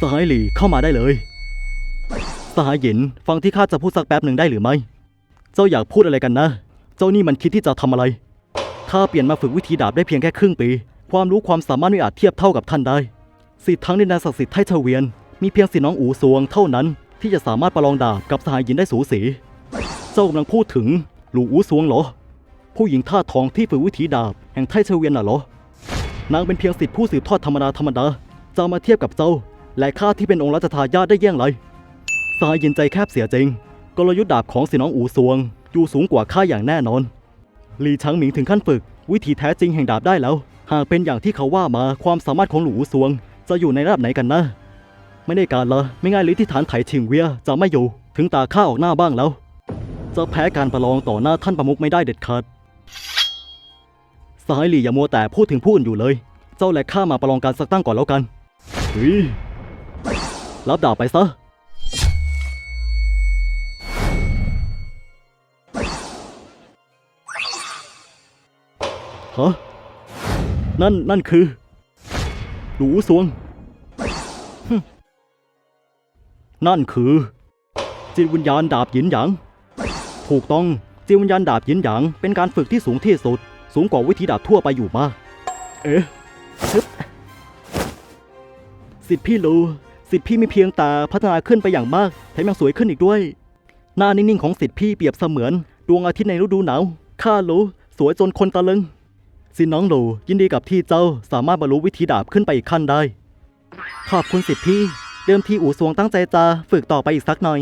สหายหลี่เข้ามาได้เลยสหายหยินฟังที่ข้าจะพูดสักแป๊บหนึ่งได้หรือไม่ เจ้าอยากพูดอะไรกันนะ เจ้านี่มันคิดที่จะทำอะไรข้าเปลี่ยนมาฝึกวิธีดาบได้เพียงแค่ครึ่งปี ความรู้ความสามารถไม่อาจเทียบเท่ากับท่านได้สิทธิ์ทั้งในแดนศักดิ์สิทธิ์ไทเฉวียน มีเพียงสิน้องอูซวงเท่านั้น ที่จะสามารถประลองดาบกับสหายหยินได้สูสี เจ้ากำลังพูดถึงหลูอูซวงเหรอ ผู้หญิงท่าทองที่ฝึกวิธีดาบแห่งไทเฉวียนน่ะเหรอ นางเป็นเพียงสิทธิผู้สืบทอดธรรมดาธรรมดาจะมาเทียบกับเจ้า และข้าที่เป็นองค์รัชทายาทได้แย่งไรสายเย็นใจแคบเสียจริง กลยุทธ์ดาบของสิน้องอูซวงอยู่สูงกว่าข้าอย่างแน่นอนหลีช้างหมิงถึงขั้นฝึก วิธีแท้จริงแห่งดาบได้แล้ว หากเป็นอย่างที่เขาว่ามาความสามารถของหลูอูซวง จะอยู่ในระดับไหนกันนะไม่ได้การละไม่ง่ายหรือที่ฐานไถชิงเวียจะไม่อยู่ ถึงตาข้าออกหน้าบ้างแล้ว จะแพ้การประลองต่อหน้าท่านประมุขไม่ได้เด็ดขาดสายหลี่อย่ามัวแต่พูดถึงผู้อื่นอยู่เลย เจ้าและข้ามาประลองการสักตั้งก่อนแล้วกันเฮ้ย รับดาบไปซะ ฮะ นั่น นั่นคือ หลูสวงฮนั่นคือ จิตวิญญาณดาบหยินหยาง ถูกต้อง จิตวิญญาณดาบหยินหยาง เป็นการฝึกที่สูงที่สุด สูงกว่าวิธีดาบทั่วไปอยู่มาก เอ๊ะฮึบสิทธิ์พี่ลู สิทธิ์พี่ม่เพียงแต่พัฒนาขึ้นไปอย่างมากแถมยังสวยขึ้นอีกด้วย หน้านิ่งๆของสิทธิ์พี่เปรียบเสมือน ดวงอาทิตย์ในฤดูหนาวข้ารู้สวยจนคนตะลึงสิน้องหลูยินดีกับที่เจ้าสามารถบรรลุวิธีดาบขึ้นไปอีกขั้นได้ ขอบคุณสิทธิ์พี่ เดิมทีอู่สวงตั้งใจจะฝึกต่อไปอีกสักหน่อย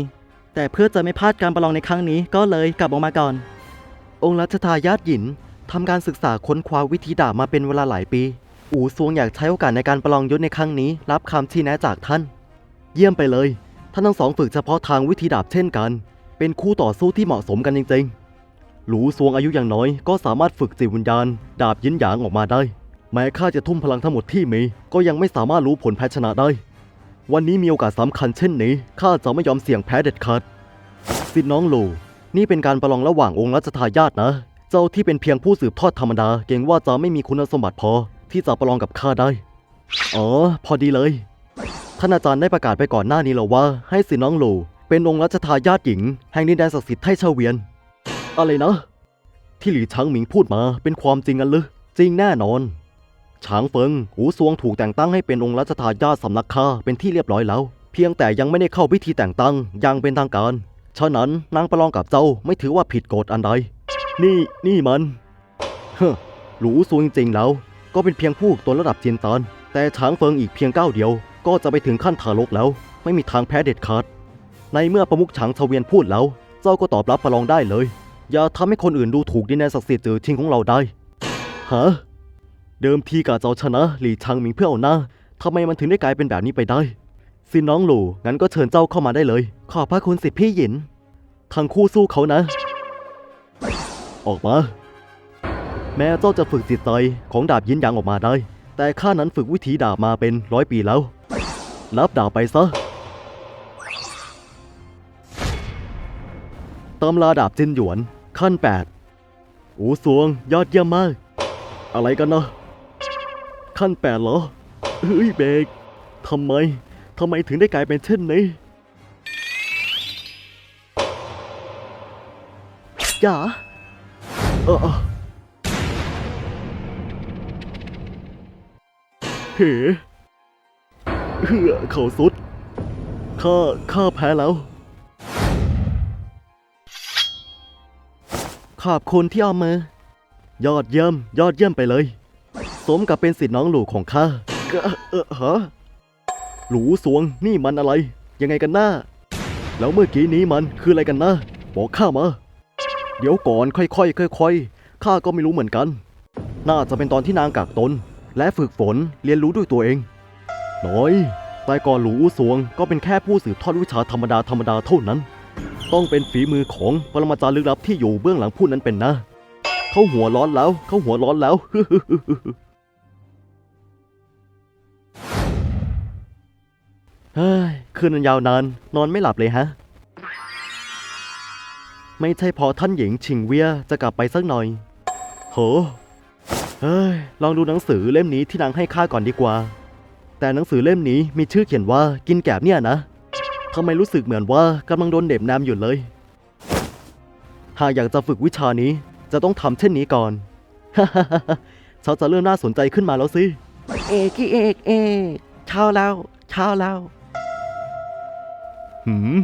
แต่เพื่อจะไม่พลาดการประลองในครั้งนี้ก็เลยกลับออกมาก่อน องค์รัชทายาทหยินทำการศึกษาค้นคว้าวิธีดาบมาเป็นเวลาหลายปี อู่ซวงอยากใช้โอกาสในการประลองยุทธในครั้งนี้ รับคำชี้แนะจากท่าน เยี่ยมไปเลย ท่านทั้งสองฝึกเฉพาะทางวิธีดาบเช่นกัน เป็นคู่ต่อสู้ที่เหมาะสมกันจริงๆ หลูซวงอายุอย่างน้อยก็สามารถฝึกจิตวิญญาณ ดาบยินหยางออกมาได้ แม้ข้าจะทุ่มพลังทั้งหมดที่มี ก็ยังไม่สามารถรู้ผลแพ้ชนะได้ วันนี้มีโอกาสสำคัญเช่นนี้ ข้าจะไม่ยอมเสี่ยงแพ้เด็ดขาดสิทธิน้องหลูนี่เป็นการประลองระหว่างองค์รัชทายาทนะ เจ้าที่เป็นเพียงผู้สืบทอดธรรมดา เกรงว่าจะไม่มีคุณสมบัติพอที่จะประลองกับข้าได้ อ๋อ พอดีเลย ท่านอาจารย์ได้ประกาศไปก่อนหน้านี้แล้วว่า ให้สิน้องหลูเป็นองค์รัชทายาทหญิง แห่งดินแดนศักดิ์สิทธิ์ไทเฉาเวียน อะไรนะ ที่หลีช้างหมิงพูดมาเป็นความจริงกันหรือจริงแน่นอนช้างเฟิงหูซวงถูกแต่งตั้งให้เป็นองค์รัชทายาทสำนักข้าเป็นที่เรียบร้อยแล้ว เพียงแต่ยังไม่ได้เข้าพิธีแต่งตั้งอย่างเป็นทางการ ฉะนั้นนางประลองกับเจ้าไม่ถือว่าผิดกฎอันใด นี่นี่มันเฮ้อหลูซวงจริงๆแล้ว ก็เป็นเพียงผู้ตัวระดับเจียนตานแต่ช้างเฟิงอีกเพียงก้าวเดียว ก็จะไปถึงขั้นทารกแล้ว ไม่มีทางแพ้เด็ดขาด ในเมื่อประมุขฉางเฉวียนพูดแล้ว เจ้าก็ตอบรับประลองได้เลย อย่าทำให้คนอื่นดูถูกดินแดนศักดิ์สิทธิ์จือทิ้งของเราได้ฮะเดิมทีกะเจ้าชนะหลีชางมิงเพื่อเอาหน้าทำไมมันถึงได้กลายเป็นแบบนี้ไปได้สิน้องหลู่งั้นก็เชิญเจ้าเข้ามาได้เลย ขอบพระคุณสิทธิพี่หยินทั้งคู่สู้เขานะ ออกมา แม้เจ้าจะฝึกจิตใจของดาบยินยางออกมาได้ แต่ข้านั้นฝึกวิธีดาบมาเป็นร้อยปีแล้ว รับดาบไปซะ ตำราดาบจินหยวน ขั้นแปดอูสวง ยอดเยี่ยมมาก อะไรกันนะ ขั้นแปดเหรอ เฮ้ยเบรกทำไม ทำไมถึงได้กลายเป็นเช่นนี้อย่าเออเออเฮ้ เหือเขาสุด ข้า ข้าแพ้แล้ว ขอบคุณที่เอามือยอดเยี่ยม ยอดเยี่ยมไปเลย สมกับเป็นสิทธิ์น้องหลูของข้าก็เออฮะหลูสวงนี่มันอะไร ยังไงกันหน้า แล้วเมื่อกี้นี้มันคืออะไรกันนะบอกข้ามา เดี๋ยวก่อนค่อยๆค่อยๆข้าก็ไม่รู้เหมือนกัน น่าจะเป็นตอนที่นางกักตน และฝึกฝนเรียนรู้ด้วยตัวเอง น้อย แต่ก่อนหลูอู่สวงก็เป็นแค่ผู้สืบทอดวิชาธรรมดาธรรมดาเท่านั้น ต้องเป็นฝีมือของปรมาจารย์ลึกลับที่อยู่เบื้องหลังผู้นั้นเป็นนะ เขาหัวร้อนแล้ว เขาหัวร้อนแล้ว เฮ้ย คืนมันยาวนาน นอนไม่หลับเลยฮะ ไม่ใช่พอท่านหญิงชิงเวียจะกลับไปสักหน่อย โห เฮ้ย ลองดูหนังสือเล่มนี้ที่นางให้ข้าก่อนดีกว่า แต่แต่หนังสือเล่มนี้มีชื่อเขียนว่ากินแกบเนี่ยนะทำไมรู้สึกเหมือนว่ากำลังโดนเด็บแนมอยู่เลย หากอยากจะฝึกวิชานี้จะต้องทำเช่นนี้ก่อนเขาจะเริ่มน่าสนใจขึ้นมาแล้วสิ เอกอีเอกเอกเช้าแล้วเช้าแล้วหืม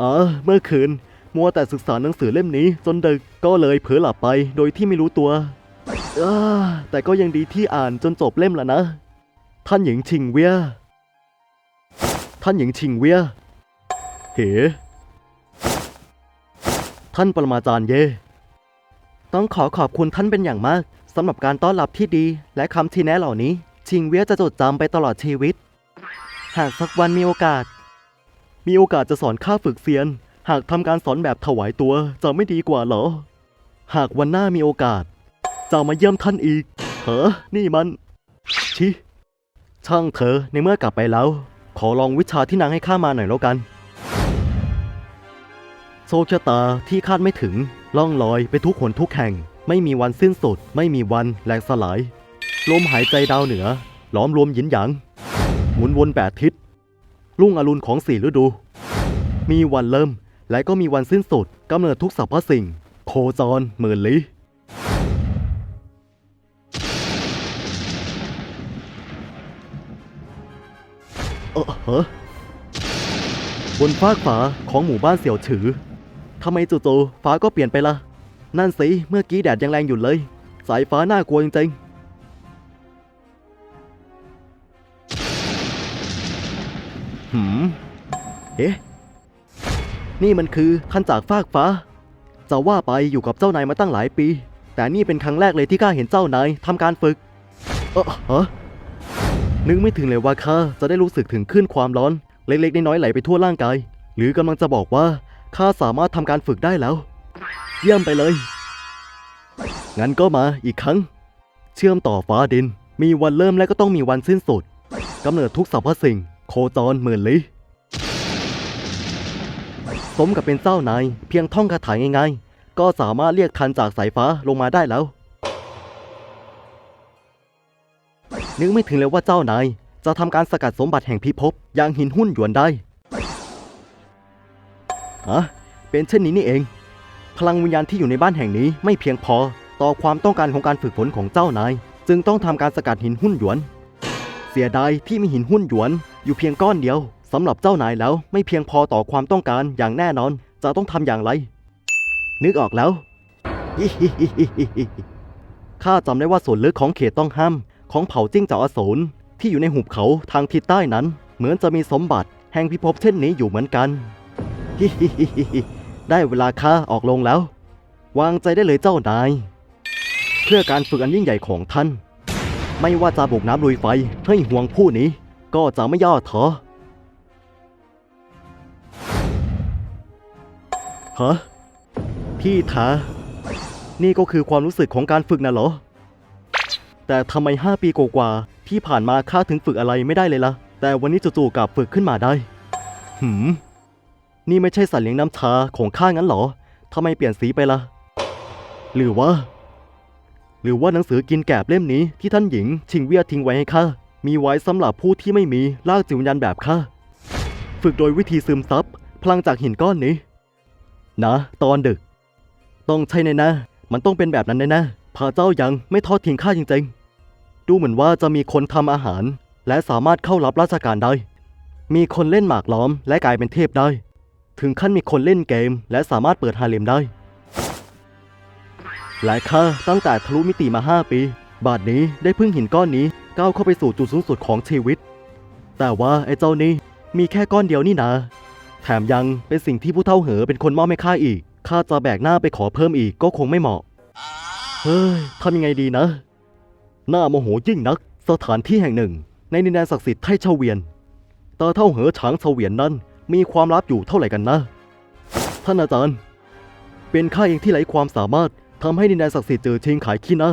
อ๋อเมื่อคืน มัวแต่ศึกษาหนังสือเล่มนี้จนดึกก็เลยเผลอหลับไปโดยที่ไม่รู้ตัวอาแต่ก็ยังดีที่อ่านจนจบเล่มแล้วนะ ท่านหญิงชิงเวีย ท่านหญิงชิงเวีย เห ท่านปรมาจารย์เย่ ต้องขอขอบคุณท่านเป็นอย่างมากสำหรับการต้อนรับที่ดีและคำชี้แนะเหล่านี้ ชิงเวียจะจดจำไปตลอดชีวิต หากสักวันมีโอกาส มีโอกาสจะสอนข้าฝึกเซียน หากทำการสอนแบบถวายตัวจะไม่ดีกว่าเหรอ หากวันหน้ามีโอกาส จะมาเยี่ยมท่านอีกเฮ้อนี่มัน ชิ ช่างเธอในเมื่อกลับไปแล้ว ขอลองวิชาที่นางให้ข้ามาหน่อยแล้วกัน โชคชะตาที่คาดไม่ถึง ล่องลอยไปทุกหนทุกแห่ง ไม่มีวันสิ้นสุด ไม่มีวันแหลกสลาย ลมหายใจดาวเหนือล้อมรวมหยินหยาง หมุนวนแปดทิศ รุ่งอรุณของสี่ฤดู มีวันเริ่มและก็มีวันสิ้นสุดกำเนิดทุกสรรพสิ่ง โคจรหมื่นลี้ เออเฮ้อบนฟากฟ้าของหมู่บ้านเสี่ยวฉือทำไมจู่ๆฟ้าก็เปลี่ยนไปละนั่นสิเมื่อกี้แดดยังแรงอยู่เลย สายฟ้าน่ากลัวจริงๆหืมเอ๊ะนี่มันคือท่านจากฟากฟ้า จะว่าไปอยู่กับเจ้านายมาตั้งหลายปี แต่นี่เป็นครั้งแรกเลยที่ข้าเห็นเจ้านายทำการฝึก เออเฮะ นึกไม่ถึงเลยว่าข้าจะได้รู้สึกถึงคลื่นความร้อน เล็กๆน้อยๆไหลไปทั่วร่างกาย หรือกำลังจะบอกว่าข้าสามารถทำการฝึกได้แล้ว เยี่ยมไปเลย งั้นก็มาอีกครั้ง เชื่อมต่อฟ้าดิน มีวันเริ่มและก็ต้องมีวันสิ้นสุดกำเนิดทุกสรรพสิ่ง โคจรหมื่นลี้สมกับเป็นเจ้านาย เพียงท่องคาถาง่ายๆ ก็สามารถเรียกทันจากสายฟ้าลงมาได้แล้ว นึกไม่ถึงเลยว่าเจ้านายจะทำการสกัดสมบัติแห่งพิภพอย่างหินหุ้นหยวนได้อะเป็นเช่นนี้นี่เอง พลังวิญญาณที่อยู่ในบ้านแห่งนี้ไม่เพียงพอต่อความต้องการของการฝึกฝนของเจ้านาย จึงต้องทำการสกัดหินหุ้นหยวน เสียดายที่มีหินหุ้นหยวน อยู่เพียงก้อนเดียวสำหรับเจ้านายแล้วไม่เพียงพอต่อความต้องการอย่างแน่นอน จะต้องทำอย่างไร นึกออกแล้วข้าจำได้ว่าส่วนลึกของเขตต้องห้าม ของเผ่าจิ้งจอกอสูรที่อยู่ในหุบเขาทางทิศใต้นั้น เหมือนจะมีสมบัติแห่งพิภพเช่นนี้อยู่เหมือนกันได้เวลาข้าออกลงแล้ว วางใจได้เลยเจ้านาย เพื่อการฝึกอันยิ่งใหญ่ของท่าน ไม่ว่าจะบุกน้ำลุยไฟให้ห่วงผู้นี้ ก็จะไม่ย่อท้อฮะพี่ทานี่ก็คือความรู้สึกของการฝึกน่ะเหรอ แต่ทำไมห้าปีกว่าๆที่ผ่านมาข้าถึงฝึกอะไรไม่ได้เลยล่ะ แต่วันนี้จู่ๆกลับฝึกขึ้นมาได้ หืม นี่ไม่ใช่สัตว์เลี้ยงน้ำชาของข้างั้นเหรอทำไมเปลี่ยนสีไปล่ะ หรือว่า หรือว่าหนังสือกินแกบเล่มนี้ที่ท่านหญิง ชิงเวียทิ้งไว้ให้ข้า มีไว้สำหรับผู้ที่ไม่มีลากจิตวิญญาณแบบข้า ฝึกโดยวิธีซึมซับพลังจากหินก้อนนี้ นะ ตอนดึก ต้องใช่แน่นะมันต้องเป็นแบบนั้นแน่นะ พระเจ้ายังไม่ทอดทิ้งข้าจริงๆ ดูเหมือนว่าจะมีคนทำอาหาร และสามารถเข้ารับราชการได้ มีคนเล่นหมากล้อมและกลายเป็นเทพได้ ถึงขั้นมีคนเล่นเกม และสามารถเปิดฮาเลมได้และข้าตั้งแต่ทะลุมิติมา 5 ปี บาดนี้ได้พึ่งหินก้อนนี้ก้าวเข้าไปสู่จุดสูงสุดของชีวิต แต่ว่าไอ้เจ้านี้มีแค่ก้อนเดียวนี่นาแถมยังเป็นสิ่งที่ผู้เท่าเหอเป็นคนมอบให้ข้าอีก ข้าจะแบกหน้าไปขอเพิ่มอีกก็คงไม่เหมาะ เฮ้ยทำยังไงดีนะ หน้าโมโหยิ่งนัก สถานที่แห่งหนึ่ง ในดินแดนศักดิ์สิทธิ์ไทเฉวียน ตาเท่าเหอฉางเฉวียนนั้น มีความลับอยู่เท่าไหร่กันนะ ท่านอาจารย์ เป็นข้าเองที่ไร้ความสามารถทำให้ดินแดนศักดิ์สิทธิ์เจอชิงขายขี้นะ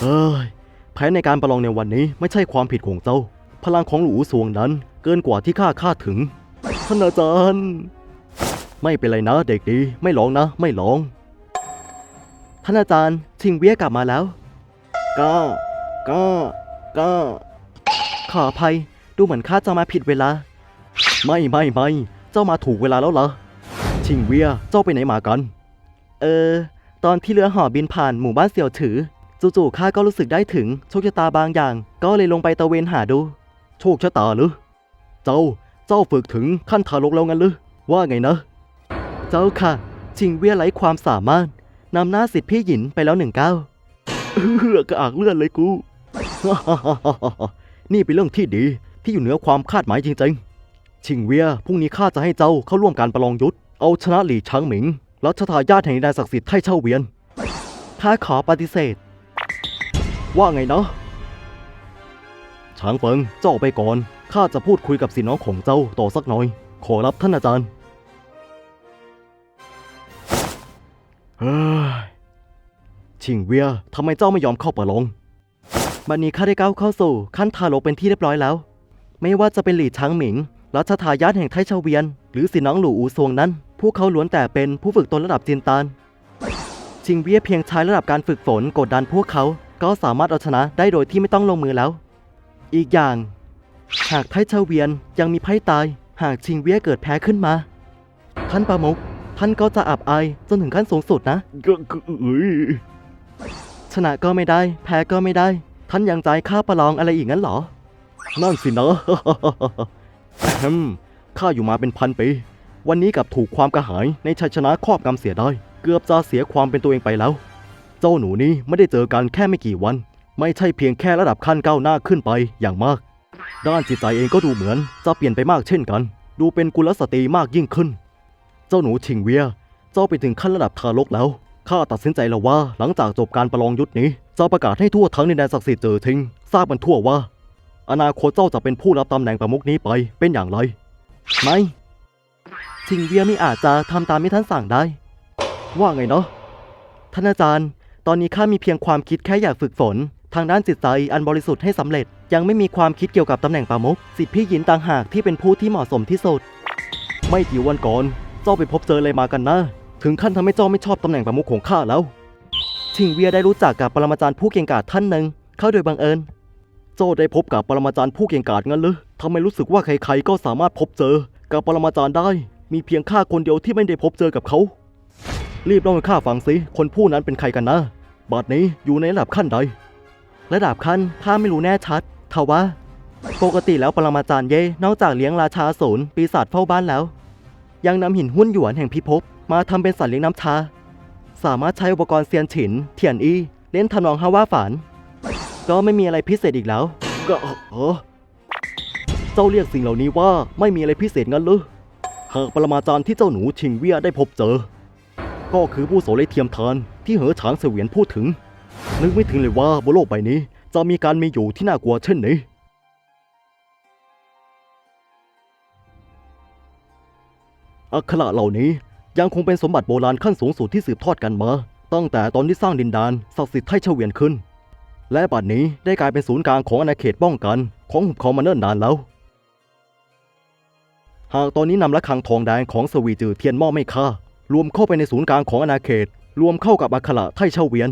เฮ้ย แผนในการประลองในวันนี้ไม่ใช่ความผิดของเจ้า พลังของหลูสวงนั้นเกินกว่าที่ข้าคาดถึง ท่านอาจารย์ ไม่เป็นไรนะเด็กดี ไม่ร้องนะ ไม่ร้อง ท่านอาจารย์ ชิงเวียกลับมาแล้ว ก็ ก็ ก็ ขออภัย ดูเหมือนข้าจะมาผิดเวลา ไม่ไม่ไม่เจ้ามาถูกเวลาแล้วเหรอ ชิงเวียเจ้าไปไหนมากัน เออ ตอนที่เรือห่อบินผ่านหมู่บ้านเสี่ยวถือ จู่ๆข้าก็รู้สึกได้ถึงโชคชะตาบางอย่าง ก็เลยลงไปตะเวนหาดู โชคชะตาหรือ เจ้า เจ้าฝึกถึงขั้นทารกแล้วงั้นหรือ ว่าไงนะ เจ้าค่ะ ชิงเวียไร้ความสามารถ นำหน้าสิทธิ์พี่หยินไปแล้วหนึ่งเก้าวเออกระอากเลือดเลยกู นี่เป็นเรื่องที่ดีที่อยู่เหนือความคาดหมายจริงๆ ชิงเวียพรุ่งนี้ข้าจะให้เจ้าเข้าร่วมการประลองยุทธเอาชนะหลี่ช้างหมิงรัชทายาทแห่งนแดนศักดิ์สิทธิ์ไทเช่าเวียนข้าขอปฏิเสธ ว่าไงเนาะช้างเฟิงเจ้าไปก่อนข้าจะพูดคุยกับสิน้องของเจ้าต่อสักหน่อย ขอรับท่านอาจารย์ ชิงเวียทำไมเจ้าไม่ยอมเข้าประลงบัดนี้ข้าได้ก้าวเข้าสู่ขั้นทารกเป็นที่เรียบร้อยแล้ว ไม่ว่าจะเป็นหลี่ช้างหมิงรัชทายาทแห่งไทเชาเวียน หรือสิน้องหลู่อูซวงนั้น พวกเขาล้วนแต่เป็นผู้ฝึกตนระดับจินตาน ชิงเวียเพียงใช้ระดับการฝึกฝนกดดันพวกเขา ก็สามารถเอาชนะได้โดยที่ไม่ต้องลงมือแล้ว อีกอย่าง หากไทเชาเวียนยังมีไพ่ตาย หากชิงเวียเกิดแพ้ขึ้นมา ท่านประมุก ท่านก็จะอับอายจนถึงขั้นสูงสุดนะ ก็คือเอ้ยชนะก็ไม่ได้ แพ้ก็ไม่ได้ ท่านยังใจายค่าประลองอะไรอีกงั้นเหรอ นั่นสินะอืมข้าอยู่มาเป็นพันปี วันนี้กลับถูกความกระหายในชัยชนะครอบกำเสียได้ เกือบจะเสียความเป็นตัวเองไปแล้ว เจ้าหนูนี้ไม่ได้เจอกันแค่ไม่กี่วัน ไม่ใช่เพียงแค่ระดับขั้นก้าวหน้าขึ้นไปอย่างมาก ด้านจิตใจเองก็ดูเหมือนจะเปลี่ยนไปมากเช่นกัน ดูเป็นกุลสตรีมากยิ่งขึ้น เจ้าหนูชิงเวีย เจ้าไปถึงขั้นระดับทารกแล้ว ข้าตัดสินใจแล้วว่าหลังจากจบการประลองยุทธนี้ จะประกาศให้ทั่วทั้งในแดนศักดิ์สิทธิ์เจอทิ้งทราบมันทั่วว่า อนาคตเจ้าจะเป็นผู้รับตำแหน่งประมุขนี้ไปเป็นอย่างไร ไม่ชิงเวียไม่อาจจะทำตามที่ท่านสั่งได้ ว่าไงเนาะท่านอาจารย์ ตอนนี้ข้ามีเพียงความคิดแค่อยากฝึกฝน ทางด้านจิตใจอันบริสุทธิ์ให้สำเร็จ ยังไม่มีความคิดเกี่ยวกับตำแหน่งประมุขสิทธิพี่หยินต่างหากที่เป็นผู้ที่เหมาะสมที่สุด ไม่กี่วันก่อน เจ้าไปพบเจออะไรมากันนะ ถึงขั้นทำให้เจ้าไม่ชอบตำแหน่งประมุขของข้าแล้วชิงเวียได้รู้จักกับปรมาจารย์ผู้เก่งกาจท่านหนึ่งเข้าโดยบังเอิญ เจ้าได้พบกับปรมาจารย์ผู้เก่งกาจงั้นหรือทำไมรู้สึกว่าใครๆก็สามารถพบเจอ กับปรมาจารย์ได้ มีเพียงข้าคนเดียวที่ไม่ได้พบเจอกับเขา รีบเล่าให้ข้าฟังสิคนผู้นั้นเป็นใครกันนะบัดนี้อยู่ในระดับขั้นใด ระดับขั้นข้าไม่รู้แน่ชัดทว่าปกติแล้วปรมาจารย์เย่นอกจากเลี้ยงราชาศูนย์ปีศาจเฝ้าบ้านแล้ว ยังนำหินหุ้นหยวนแห่งพิภพมาทำเป็นสัตว์เลี้ยงน้ำชา สามารถใช้อุปกรณ์เซียนฉิน เทียนอีเล่นทำนองฮาว่าฝัน ก็ไม่มีอะไรพิเศษอีกแล้ว ก็เออเจ้าเรียกสิ่งเหล่านี้ว่าไม่มีอะไรพิเศษงั้นหรือหากปรมาจารย์ที่เจ้าหนูชิงเวียได้พบเจอ ก็คือผู้โสเลเทียมทานที่เหอฉางเสวียนพูดถึง นึกไม่ถึงเลยว่าบนโลกใบนี้ จะมีการมีอยู่ที่น่ากลัวเช่นนี้ อักขระเหล่านี้ยังคงเป็นสมบัติโบราณขั้นสูงสุดที่สืบทอดกันมา ตั้งแต่ตอนที่สร้างดินแดนศักดิ์สิทธิ์ไทเฉวียนขึ้น และบัดนี้ได้กลายเป็นศูนย์กลางของอาณาเขตป้องกัน ของหุบเขามาเนิ่นนานแล้ว หากตอนนี้นำระฆังทองแดงของสวีจือเทียนหม้อไม่ค่ารวมเข้าไปในศูนย์กลางของอาณาเขต รวมเข้ากับอักขระไทเฉวียน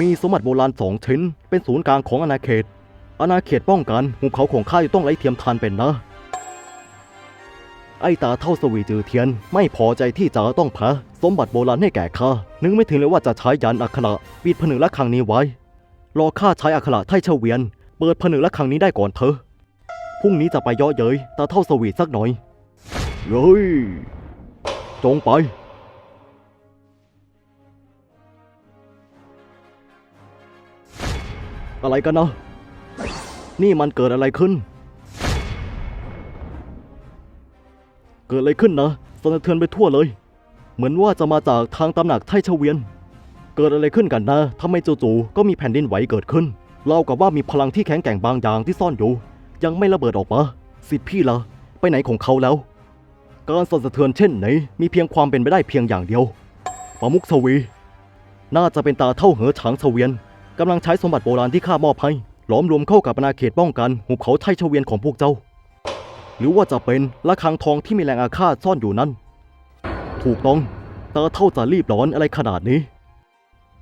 มีสมบัติโบราณสองชิ้น เป็นศูนย์กลางของอาณาเขตอาณาเขตป้องกันหุบเขาของข้าจะต้องไร้เทียมทานเป็นนะ ไอ้ตาเท่าสวีจือเทียน ไม่พอใจที่จะต้องแพ้สมบัติโบราณให้แก่ข้านึกไม่ถึงเลยว่าจะใช้ยันอักขระปิดผนึกละครังนี้ไว้ รอข้าใช้อักขระไทเฉวียน เปิดผนึกละครังนี้ได้ก่อนเถอะพรุ่งนี้จะไปย่อเย้ยตาเท่าสวีสักหน่อยเฮ้ยจงไปอะไรกันนะ นี่มันเกิดอะไรขึ้น เกิดอะไรขึ้นนะสะเทือนไปทั่วเลย เหมือนว่าจะมาจากทางตำหนักไทเฉวียน เกิดอะไรขึ้นกันนะทำไมจู่ๆก็มีแผ่นดินไหวเกิดขึ้นเล่ากับว่ามีพลังที่แข็งแกร่งบางอย่างที่ซ่อนอยู่ ยังไม่ระเบิดออกมาสิทธิ์พี่ละไปไหนของเขาแล้ว การสั่นสะเทือนเช่นไหนมีเพียงความเป็นไปได้เพียงอย่างเดียวปามุกสวี น่าจะเป็นตาเท่าเหอฉางเสวียนกำลังใช้สมบัติโบราณที่ข้ามอบให้หลอมรวมเข้ากับอาณาเขตป้องกันหุบเขาไทเฉวียนของพวกเจ้า หรือว่าจะเป็นระฆังทองที่มีแรงอาฆาตซ่อนอยู่นั้น ถูกต้องตาเท่าจะรีบร้อนอะไรขนาดนี้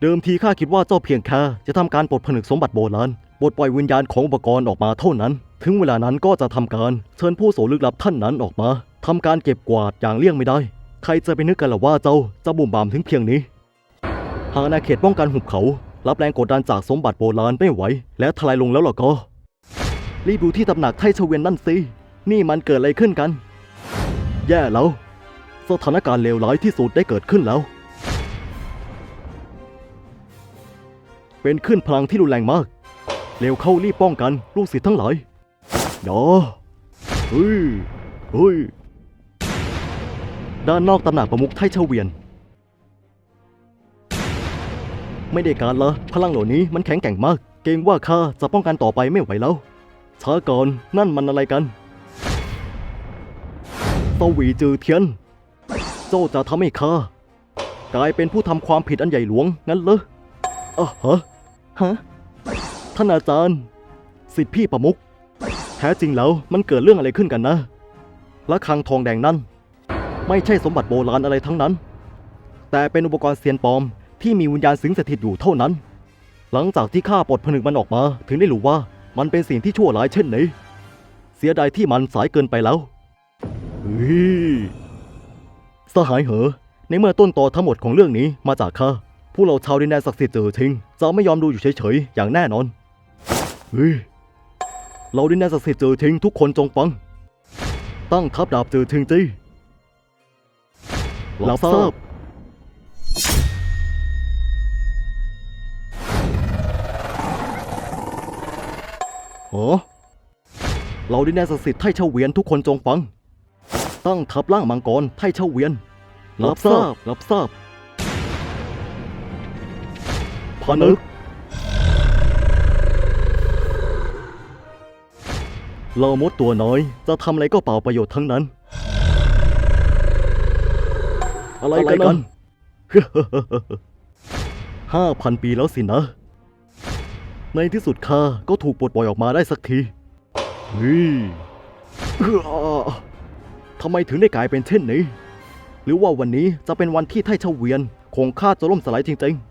เดิมทีข้าคิดว่าเจ้าเพียงแค่จะทำการปลดผนึกสมบัติโบราณปลดปล่อยวิญญาณของอุปกรณ์ออกมาเท่านั้น ถึงเวลานั้นก็จะทำการเชิญผู้โสลึกลับท่านนั้นออกมาทำการเก็บกวาดอย่างเลี่ยงไม่ได้ ใครจะไปนึกกันล่ะว่าเจ้าจะบุ่มบามถึงเพียงนี้ หากอาณาเขตป้องกันหุบเขา รับแรงกดดันจากสมบัติโบราณไม่ไหว และทลายลงแล้วล่ะก็รีบดูที่ตำหนักไทเชเวียนนั่นสิ นี่มันเกิดอะไรขึ้นกัน แย่แล้ว สถานการณ์เลวร้ายที่สุดได้เกิดขึ้นแล้ว เป็นขึ้นพลังที่รุนแรงมาก เร็วเข้ารีบป้องกันลูกศิษย์ทั้งหลายยอเฮ้ยเฮ้ย ด้านนอกตำหนักประมุขไทเชเวียน ไม่ได้การละพลังเหล่านี้มันแข็งแกร่งมาก เกรงว่าข้าจะป้องกันต่อไปไม่ไหวแล้วช้าก่อนนั่นมันอะไรกัน ตวีจือเทียน เจ้าจะทำให้ข้ากลายเป็นผู้ทำความผิดอันใหญ่หลวงงั้นเหรออะฮะฮะท่านอาจารย์ สิทธิพี่ประมุขแท้จริงแล้วมันเกิดเรื่องอะไรขึ้นกันนะละคังทองแดงนั่น ไม่ใช่สมบัติโบราณอะไรทั้งนั้น แต่เป็นอุปกรณ์เซียนปลอมที่มีวิญญาณสิงสถิตอยู่เท่านั้น หลังจากที่ข้าปลดผนึกมันออกมา ถึงได้รู้ว่ามันเป็นสิ่งที่ชั่วร้ายเช่นนี้ เสียดายที่มันสายเกินไปแล้ว สหายเหอ ในเมื่อต้นตอทั้งหมดของเรื่องนี้มาจากข้าผู้เราชาวดินแดนศักดิ์สิทธิ์เจอทิ้งจะไม่ยอมดูอยู่เฉยๆอย่างแน่นอนเฮ้ยเราดินแดนศักดิ์สิทธิ์เจอทิ้งทุกคนจงฟัง ตั้งทัพดาบเจอทิ้งจี้รับทราบโอ้เราดินแดนศักดิ์สิทธิ์ไทเช่าเวียนทุกคนจงฟัง ตั้งทัพล่างมังกรไทเช่าเวียน รับทราบ รับทราบพานึก เรามดตัวน้อย จะทำอะไรก็เปล่าประโยชน์ทั้งนั้น อะไรกันห้าพันปีแล้วสินะ ในที่สุดข้าก็ถูกปลดปล่อยออกมาได้สักทีเฮ้ยเอ้อ ทำไมถึงได้กลายเป็นเช่นนี้ หรือว่าวันนี้จะเป็นวันที่ไทเชาเวียนคงข้าจะล่มสลายจริงๆ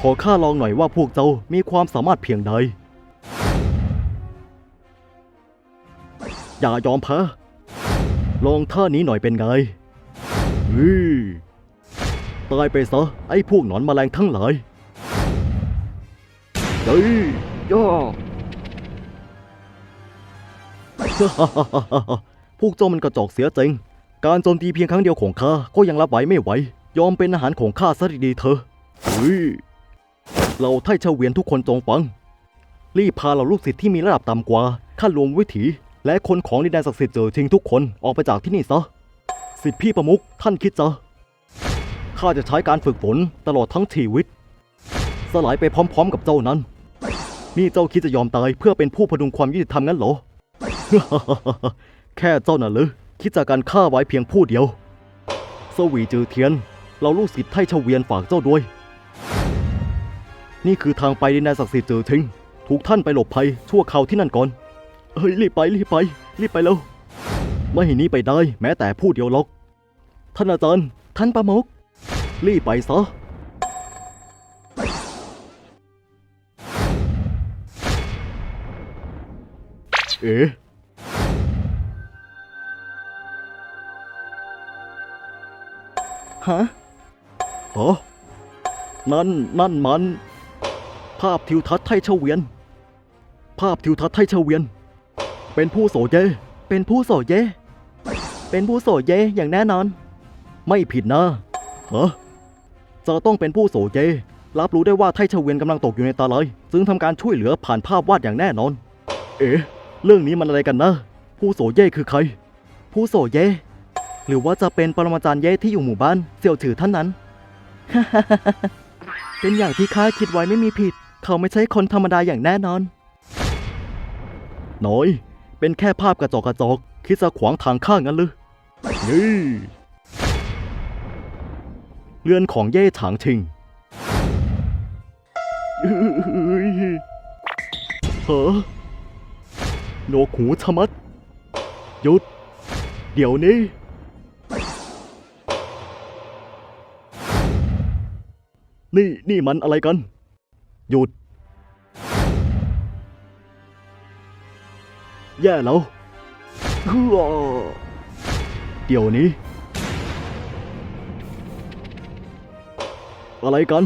ขอข้าลองหน่อยว่าพวกเจ้ามีความสามารถเพียงใด อย่ายอมแพ้ลองท่านี้หน่อยเป็นไงตายไปซะไอ้พวกหนอนแมลงทั้งหลายเฮ้ยย่อ พวกเจ้ามันกระจอกเสียจริง การโจมตีเพียงครั้งเดียวของข้าก็ยังรับไหวไม่ไหว ยอมเป็นอาหารของข้าซะดีๆเถอะเฮ้ยเราไทเชเวียนทุกคนจงฟัง รีบพาเราลูกศิษย์ที่มีระดับต่ำกว่าข้ารวมวิถี และคนของดินแดนศักดิ์สิทธิ์เจอทิ้งทุกคนออกไปจากที่นี่ซะสิทธิพี่ประมุขท่านคิดจะข้าจะใช้การฝึกฝนตลอดทั้งชีวิต สลายไปพร้อมๆกับเจ้านั้น นี่เจ้าคิดจะยอมตายเพื่อเป็นผู้พดุงความยุติธรรมงั้นเหรอ แค่เจ้าน่ะหรือคิดจากการฆ่าไว้เพียงผู้เดียว สวีจือเทียน เราลูกศิษย์ไทเฉวียนฝากเจ้าด้วย นี่คือทางไปดินแดนศักดิ์สิทธิ์เจอทิ้ง ถูกท่านไปหลบภัยชั่วคราวที่นั่นก่อน เฮ้ยรีบไปรีบไป รีบไปแล้ว ไม่ให้นี้ไปได้แม้แต่ผู้เดียวหรอก ท่านอาจารย์ ท่านประมุขรีบไปซะเอ๊ะ ฮะฮะนั่นนั่นมัน ภาพทิวทัศน์ไทเชาเวียน ภาพทิวทัศน์ไทเชาเวียน เป็นผู้โสเย เป็นผู้โสเย เป็นผู้โสเยอย่างแน่นอน ไม่ผิดนะฮะจะต้องเป็นผู้โสเย รับรู้ได้ว่าไทเชาเวียนกำลังตกอยู่ในตาลายจึงทำการช่วยเหลือผ่านภาพวาดอย่างแน่นอน เอ๊ะเรื่องนี้มันอะไรกันนะ ผู้โสเยคือใคร ผู้โสเย หรือว่าจะเป็นปรมาจารย์เยที่อยู่หมู่บ้านเสี่ยวถือท่านนั้น เป็นอย่างที่ข้าคิดไว้ไม่มีผิด เขาไม่ใช่คนธรรมดาอย่างแน่นอน น้อย เป็นแค่ภาพกระจกกระจก คิดจะขวางทางข้างั้นหรือนี่เรือนของเย่ฉางชิงเฮ้อโหนวกหูชะมัดหยุด เดี๋ยวนี้ นี่นี่มันอะไรกัน หยุด แย่แล้วฮึ่อเดี๋ยวนี้ อะไรกัน